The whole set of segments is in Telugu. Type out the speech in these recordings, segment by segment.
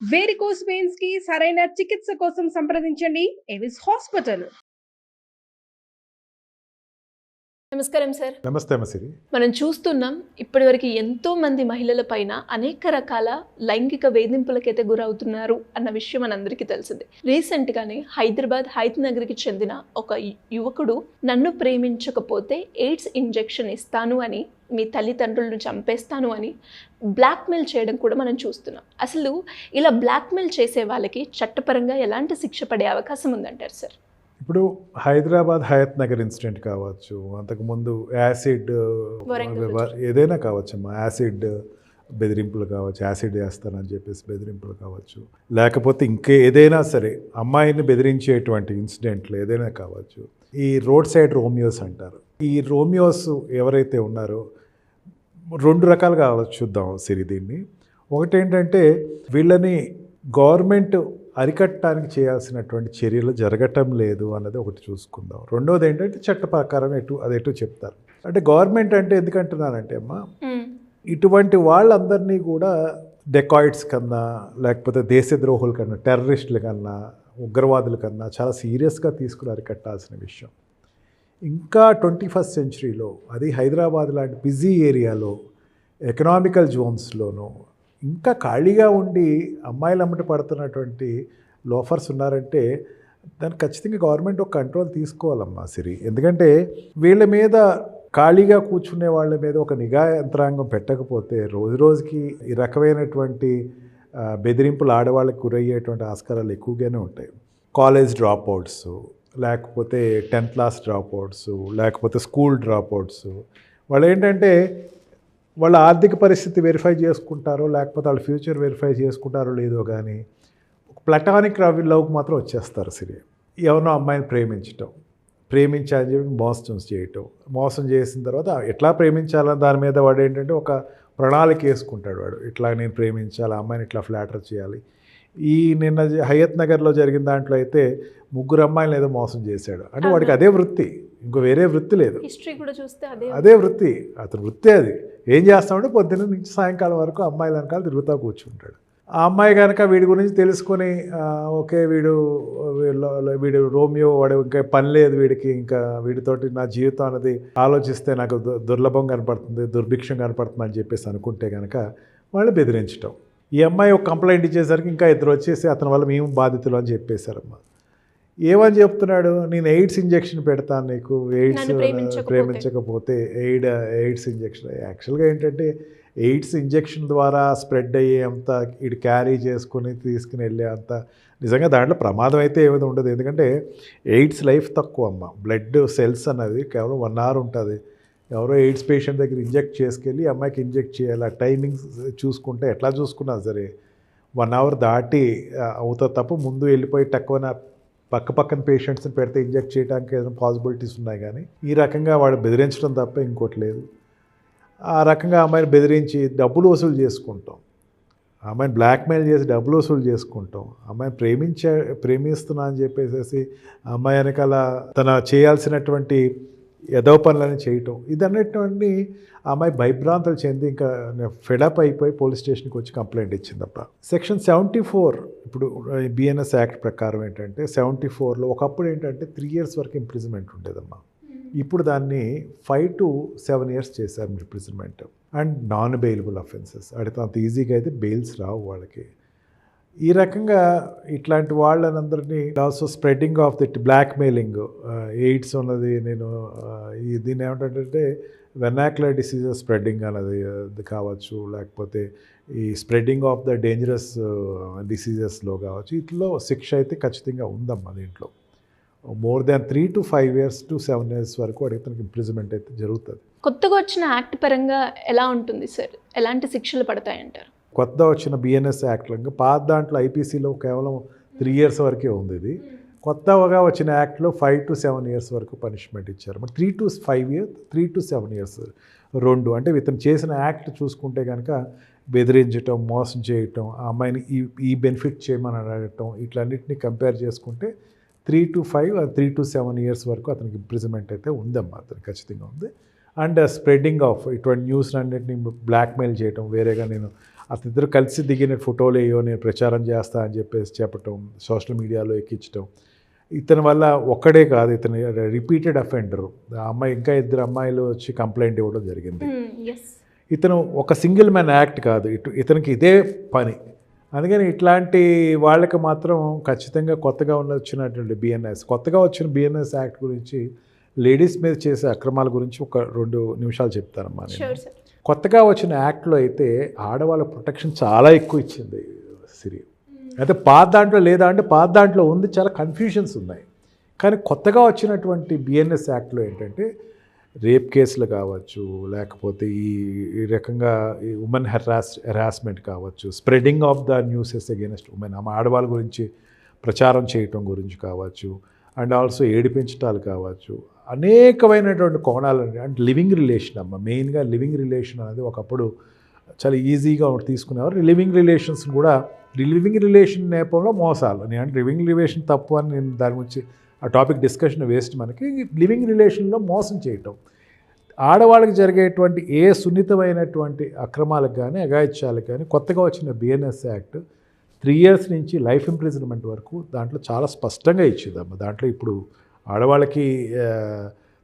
వేరికోస్ వెయిన్స్కి సరైన చికిత్స కోసం సంప్రదించండి. ఎవిస్ హాస్పిటల్ నమస్కారం సార్. నమస్తే మసిరి మనం చూస్తున్నాం ఇప్పటివరకు ఎంతో మంది మహిళల పైన అనేక రకాల లైంగిక వేధింపులకైతే గురవుతున్నారు అన్న విషయం మనందరికీ తెలిసిందే. రీసెంట్ గానే హైదరాబాద్ హైత్ నగర్కి చెందిన ఒక యువకుడు నన్ను ప్రేమించకపోతే ఎయిడ్స్ ఇంజెక్షన్ ఇస్తాను అని మీ తల్లిదండ్రులను చంపేస్తాను అని బ్లాక్మెయిల్ చేయడం కూడా మనం చూస్తున్నాం. అసలు ఇలా బ్లాక్మెయిల్ చేసే వాళ్ళకి చట్టపరంగా ఎలాంటి శిక్ష పడే అవకాశం ఉందంటారు సార్? ఇప్పుడు హైదరాబాద్ హయత్ నగర్ ఇన్సిడెంట్ కావచ్చు అంతకుముందు యాసిడ్ ఏదైనా కావచ్చు అమ్మా యాసిడ్ బెదిరింపులు కావచ్చు యాసిడ్ వేస్తానని చెప్పేసి బెదిరింపులు కావచ్చు. లేకపోతే ఇంకే ఏదైనా సరే అమ్మాయిని బెదిరించేటువంటి ఇన్సిడెంట్లు ఏదైనా కావచ్చు ఈ రోడ్ సైడ్ రోమియోస్ అంటారు. ఈ రోమియోస్ ఎవరైతే ఉన్నారో రెండు రకాలుగా చూద్దాం సిరి దీన్ని. ఒకటి ఏంటంటే వీళ్ళని గవర్నమెంట్ అరికట్టడానికి చేయాల్సినటువంటి చర్యలు జరగటం లేదు అన్నది ఒకటి చూసుకుందాం. రెండోది ఏంటంటే చట్ట ప్రకారం ఎటు అది ఎటు చెప్తారు. అంటే గవర్నమెంట్ అంటే ఎందుకంటున్నానంటే అమ్మా ఇటువంటి వాళ్ళందరినీ కూడా డెకాయిడ్స్ కన్నా లేకపోతే దేశద్రోహుల కన్నా టెర్రరిస్టుల కన్నా ఉగ్రవాదుల కన్నా చాలా సీరియస్గా తీసుకుని అరికట్టాల్సిన విషయం. ఇంకా ట్వంటీ ఫస్ట్ సెంచరీలో అది హైదరాబాద్ లాంటి బిజీ ఏరియాలో ఎకనామికల్ జోన్స్లోనూ ఇంకా ఖాళీగా ఉండి అమ్మాయిలు అమ్మటి పడుతున్నటువంటి లోఫర్స్ ఉన్నారంటే దానికి ఖచ్చితంగా గవర్నమెంట్ ఒక కంట్రోల్ తీసుకోవాలమ్మా సిరి. ఎందుకంటే వీళ్ళ మీద ఖాళీగా కూర్చునే వాళ్ళ మీద ఒక నిఘా యంత్రాంగం పెట్టకపోతే రోజు రోజుకి ఈ రకమైనటువంటి బెదిరింపులు ఆడవాళ్ళకి గురయ్యేటువంటి ఆస్కారాలు ఎక్కువగానే ఉంటాయి. కాలేజ్ డ్రాప్ అవుట్స్ లేకపోతే టెన్త్ క్లాస్ డ్రాప్ అవుట్స్ లేకపోతే స్కూల్ డ్రాప్ అవుట్స్ వాళ్ళు ఏంటంటే వాళ్ళ ఆర్థిక పరిస్థితి వెరిఫై చేసుకుంటారో లేకపోతే వాళ్ళ ఫ్యూచర్ వెరిఫై చేసుకుంటారో లేదో కానీ ఒక ప్లటానిక్ లవ్కి మాత్రం వచ్చేస్తారు సిరి. ఎవరినో అమ్మాయిని ప్రేమించటం ప్రేమించాలని చెప్పి మోసం చేయటం మోసం చేసిన తర్వాత ఎట్లా ప్రేమించాలని దాని మీద వాడు ఏంటంటే ఒక ప్రణాళిక వేసుకుంటాడు వాడు. ఇట్లా నేను ప్రేమించాలి అమ్మాయిని ఇట్లా ఫ్లాటర్ చేయాలి. ఈ నిన్న హయత్ నగర్లో జరిగిన దాంట్లో అయితే ముగ్గురు అమ్మాయిలను ఏదో మోసం చేశాడు. అంటే వాడికి అదే వృత్తి. ఇంకో వేరే వృత్తి లేదు. హిస్టరీ కూడా చూస్తే అదే అదే వృత్తి. అతని వృత్తి అది. ఏం చేస్తామంటే పొద్దున్న నుంచి సాయంకాలం వరకు అమ్మాయిల వెనకాల తిరుగుతూ కూర్చుంటాడు. ఆ అమ్మాయి కనుక వీడి గురించి తెలుసుకొని ఓకే వీడు వీళ్ళ- వీడు రోమియో వాడు ఇంకా పని లేదు వీడికి ఇంకా వీడితోటి నా జీవితం అనేది ఆలోచిస్తే నాకు దుర్లభం కనపడుతుంది దుర్భిక్షం కనపడుతుంది అని చెప్పేసి అనుకుంటే కనుక వాళ్ళు బెదిరించటం. ఈ అమ్మాయి ఒక కంప్లైంట్ ఇచ్చేసరికి ఇంకా ఇద్దరు వచ్చేసి అతని వల్ల మేము బాధితులు అని చెప్పేశారమ్మా. ఏమని చెప్తున్నాడు? నేను ఎయిడ్స్ ఇంజెక్షన్ పెడతాను నీకు ఎయిడ్స్. ప్రేమించకపోతే ఎయిడ్ ఎయిడ్స్ ఇంజెక్షన్. యాక్చువల్గా ఏంటంటే ఎయిడ్స్ ఇంజెక్షన్ ద్వారా స్ప్రెడ్ అయ్యే అంత ఇటు క్యారీ చేసుకుని తీసుకుని వెళ్ళే అంత నిజంగా దాంట్లో ప్రమాదం అయితే ఏమైనా ఉండదు. ఎందుకంటే ఎయిడ్స్ లైఫ్ తక్కువ అమ్మ. బ్లడ్ సెల్స్ అన్నది కేవలం వన్ అవర్ ఉంటుంది. ఎవరో ఎయిడ్స్ పేషెంట్ దగ్గర ఇంజెక్ట్ చేసుకెళ్ళి అమ్మాయికి ఇంజెక్ట్ చేయాలి. ఆ టైమింగ్స్ చూసుకుంటే ఎట్లా చూసుకున్నా సరే వన్ అవర్ దాటి అవుతుంది అవుతా తప్ప ముందు వెళ్ళిపోయి తక్కువ పక్క పక్కన పేషెంట్స్ని పెడితే ఇంజెక్ట్ చేయడానికి ఏదైనా పాసిబిలిటీస్ ఉన్నాయి కానీ ఈ రకంగా వాడు బెదిరించడం తప్ప ఇంకోటి లేదు. ఆ రకంగా అమ్మాయిని బెదిరించి డబ్బులు వసూలు చేసుకుంటాం. అమ్మాయిని బ్లాక్మెయిల్ చేసి డబ్బులు వసూలు చేసుకుంటాం. అమ్మాయిని ప్రేమించే ప్రేమిస్తున్నా అని చెప్పేసి అమ్మాయి వెనకాల తన చేయాల్సినటువంటి ఎదవ పనులని చేయటం. ఇదన్నటువంటి అమ్మాయి భయభ్రాంతలు చెంది ఇంకా ఫెడప్ అయిపోయి పోలీస్ స్టేషన్కి వచ్చి కంప్లైంట్ ఇచ్చిందప్ప. సెక్షన్ సెవెంటీ ఫోర్ ఇప్పుడు బిఎన్ఎస్ యాక్ట్ ప్రకారం ఏంటంటే సెవెంటీ ఫోర్లో ఒకప్పుడు ఏంటంటే త్రీ ఇయర్స్ వరకు ఇంప్రిజ్మెంట్ ఉండేదమ్మా. ఇప్పుడు దాన్ని ఫైవ్ టు సెవెన్ ఇయర్స్ చేశారు imprisonment and non bailable offences అడితే అంత ఈజీగా అయితే బెయిల్స్ రావు వాళ్ళకి. ఈ రకంగా ఇట్లాంటి వాళ్ళనందరినీ also spreading of that blackmailing AIDS ఉన్నది నేను uh, దీన్ని ఏమంటే వెనాక్యులర్ డిసీజెస్ స్ప్రెడ్డింగ్ అనేది కావచ్చు లేకపోతే ఈ స్ప్రెడ్డింగ్ ఆఫ్ ద డేంజరస్ డిసీజెస్లో కావచ్చు. ఇట్లో శిక్ష అయితే ఖచ్చితంగా ఉందమ్మా దీంట్లో. More than three to five years to seven years వరకు అడిగితే తనకి ఇంప్రిజన్మెంట్ అయితే జరుగుతుంది. కొత్తగా వచ్చిన యాక్ట్ పరంగా ఎలా ఉంటుంది సార్ ఎలాంటి శిక్షలు పడతాయంటారు? కొత్త వచ్చిన బిఎన్ఎస్ యాక్ట్లో పాత దాంట్లో ఐపీసీలో కేవలం త్రీ ఇయర్స్ వరకే ఉంది ఇది. కొత్తగా వచ్చిన యాక్ట్లో ఫైవ్ టు సెవెన్ ఇయర్స్ వరకు పనిష్మెంట్ ఇచ్చారు. మరి three to five years three to seven years రెండు అంటే ఇతను చేసిన యాక్ట్ చూసుకుంటే కనుక బెదిరించటం మోసం చేయటం ఆ అమ్మాయిని ఈ ఈ బెనిఫిట్ చేయమని అడగటం ఇట్లన్నిటిని కంపేర్ చేసుకుంటే three to five three to seven years వరకు అతనికి ఇంప్రిజన్మెంట్ అయితే ఉందమ్మా అతనికి ఖచ్చితంగా ఉంది. అండ్ స్ప్రెడ్డింగ్ ఆఫ్ ఇటువంటి న్యూస్ అన్నింటినీ బ్లాక్మెయిల్ చేయటం వేరేగా నేను అతనిద్దరు కలిసి దిగిన ఫోటోలు ఏయో నేను ప్రచారం చేస్తా అని చెప్పేసి చెప్పటం సోషల్ మీడియాలో ఎక్కించడం ఇతని వల్ల ఒక్కడే కాదు ఇతని రిపీటెడ్ అఫెండర్ ఆ అమ్మాయి ఇంకా ఇద్దరు అమ్మాయిలు వచ్చి కంప్లైంట్ ఇవ్వడం జరిగింది. ఎస్ ఇతను ఒక సింగిల్ మ్యాన్ యాక్ట్ కాదు ఇటు ఇతనికి ఇదే పని. అందుకని ఇట్లాంటి వాళ్ళకి మాత్రం ఖచ్చితంగా కొత్తగా ఉన్న వచ్చినటువంటి బిఎన్ఎస్ కొత్తగా వచ్చిన బిఎన్ఎస్ యాక్ట్ గురించి లేడీస్ మీద చేసే అక్రమాల గురించి ఒక రెండు నిమిషాలు చెప్తానమ్మా కొత్తగా వచ్చిన యాక్ట్లో అయితే ఆడవాళ్ళ ప్రొటెక్షన్ చాలా ఎక్కువ ఇచ్చింది సిరి. అయితే పాత దాంట్లో లేదా అంటే పాత దాంట్లో ఉంది చాలా కన్ఫ్యూజన్స్ ఉన్నాయి. కానీ కొత్తగా వచ్చినటువంటి బిఎన్ఎస్ యాక్ట్లో ఏంటంటే రేప్ కేసులు కావచ్చు లేకపోతే ఈ ఈ రకంగా ఈ ఉమెన్ హెరాస్ హెరాస్మెంట్ కావచ్చు spreading of the newses against women ఆమె ఆడవాళ్ళ గురించి ప్రచారం చేయటం గురించి కావచ్చు అండ్ ఆల్సో ఏడిపించటాలు కావచ్చు అనేకమైనటువంటి కోణాలు అంటే లివింగ్ రిలేషన్ అమ్మ మెయిన్గా లివింగ్ రిలేషన్ అనేది ఒకప్పుడు చాలా ఈజీగా తీసుకునేవారు. లివింగ్ రిలేషన్స్ కూడా లివింగ్ రిలేషన్ నేపథ్యంలో మోసాలు. నేను అంటే లివింగ్ రిలేషన్ తప్పు అని నేను దాని గురించి ఆ టాపిక్ డిస్కషన్ వేస్ట్ మనకి. లివింగ్ రిలేషన్లో మోసం చేయటం. ఆడవాళ్ళకి జరిగేటువంటి ఏ సున్నితమైనటువంటి అక్రమాలకు కానీ అగాయిత్యాలకు కానీ కొత్తగా వచ్చిన బిఎన్ఎస్ యాక్ట్ త్రీ ఇయర్స్ నుంచి లైఫ్ ఇంప్రిజన్మెంట్ వరకు దాంట్లో చాలా స్పష్టంగా ఇచ్చిందమ్మ. దాంట్లో ఇప్పుడు ఆడవాళ్ళకి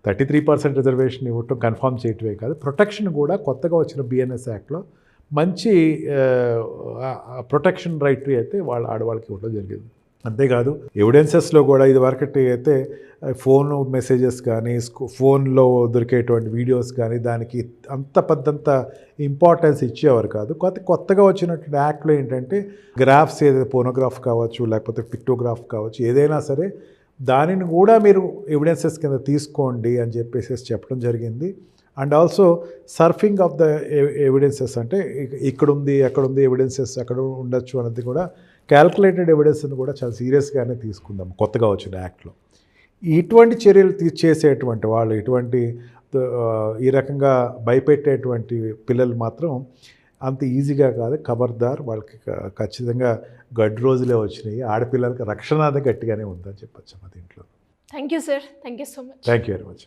థర్టీ త్రీ పర్సెంట్ రిజర్వేషన్ ఇవ్వటం కన్ఫర్మ్ చేయటమే కాదు. ప్రొటెక్షన్ కూడా కొత్తగా వచ్చిన బిఎన్ఎస్ యాక్ట్లో మంచి ప్రొటెక్షన్ రైట్ అయితే వాళ్ళ ఆడవాళ్ళకి ఇవ్వడం జరిగింది. అంతేకాదు ఎవిడెన్సెస్లో కూడా ఇది వరకటి అయితే ఫోన్ మెసేజెస్ కానీ ఫోన్లో దొరికేటువంటి వీడియోస్ కానీ దానికి అంత పెద్దంత ఇంపార్టెన్స్ ఇచ్చేవారు కాదు. కొత్త కొత్తగా వచ్చినటువంటి యాక్ట్లో ఏంటంటే గ్రాఫ్స్ ఏదైతే ఫోనోగ్రాఫ్ కావచ్చు లేకపోతే పిక్టోగ్రాఫ్ కావచ్చు ఏదైనా సరే దానిని కూడా మీరు ఎవిడెన్సెస్ కింద తీసుకోండి అని చెప్పేసి చెప్పడం జరిగింది. And also surfing of the evidences అంటే ఇక్కడుంది ఇక్కడ ఉంది ఉంది ఎవిడెన్సెస్ అక్కడ ఉండొచ్చు అన్నది కూడా క్యాల్కులేటెడ్ ఎవిడెన్స్ని కూడా చాలా సీరియస్గానే తీసుకుందాం కొత్తగా వచ్చిన యాక్ట్లో ఇటువంటి చర్యలు తీ చేసేటువంటి వాళ్ళు ఇటువంటి ఈ రకంగా భయపెట్టేటువంటి పిల్లలు మాత్రం అంత ఈజీగా కాదు. ఖబర్దార్ వాళ్ళకి ఖచ్చితంగా గడ్డు రోజులే వచ్చినాయి. ఆడపిల్లలకి రక్షణ అది గట్టిగానే ఉందని చెప్పచ్చు మా దీంట్లో. Thank you sir thank you so much thank you very much